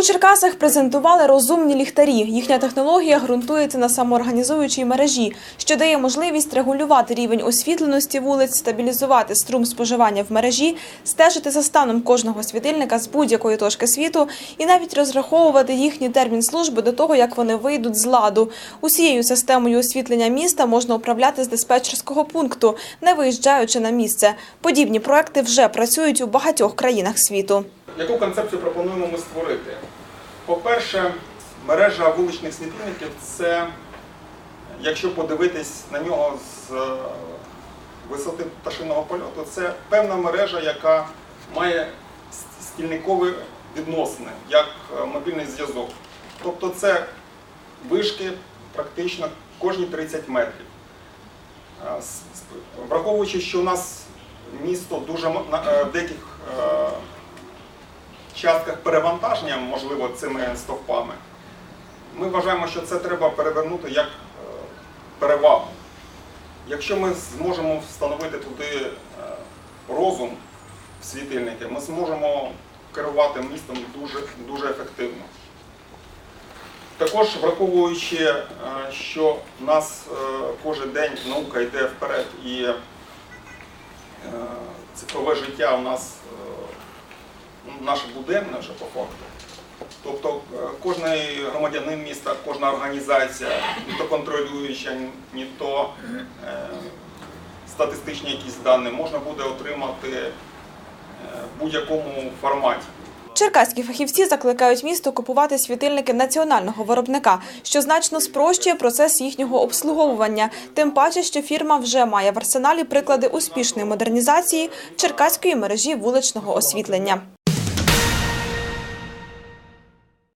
У Черкасах презентували розумні ліхтарі. Їхня технологія ґрунтується на самоорганізуючій мережі, що дає можливість регулювати рівень освітленості вулиць, стабілізувати струм споживання в мережі, стежити за станом кожного світильника з будь-якої точки світу і навіть розраховувати їхній термін служби до того, як вони вийдуть з ладу. Усією системою освітлення міста можна управляти з диспетчерського пункту, не виїжджаючи на місце. Подібні проекти вже працюють у багатьох країнах світу. Яку концепцію пропонуємо ми створити? По-перше, мережа вуличних світильників це, якщо подивитись на нього з е, висоти пташиного польоту, це певна мережа, яка має стільникові відносини, як е, мобільний зв'язок. Тобто це вишки практично кожні 30 метрів. Е, Враховуючи, що у нас місто дуже деяких частках перевантаження, можливо, цими стовпами, ми вважаємо, що це треба перевернути як е, перевагу. Якщо ми зможемо встановити туди е, розум в світильники, ми зможемо керувати містом дуже, дуже ефективно. Також враховуючи, е, що в нас кожен день наука йде вперед і цифрове життя у нас наше буденне вже по факту. Тобто е, кожний громадянин міста, кожна організація, ні то контролююча, ні то е, статистичні якісь дані можна буде отримати е, в будь-якому форматі. Черкаські фахівці закликають місто купувати світильники національного виробника, що значно спрощує процес їхнього обслуговування. Тим паче, що фірма вже має в арсеналі приклади успішної модернізації черкаської мережі вуличного освітлення.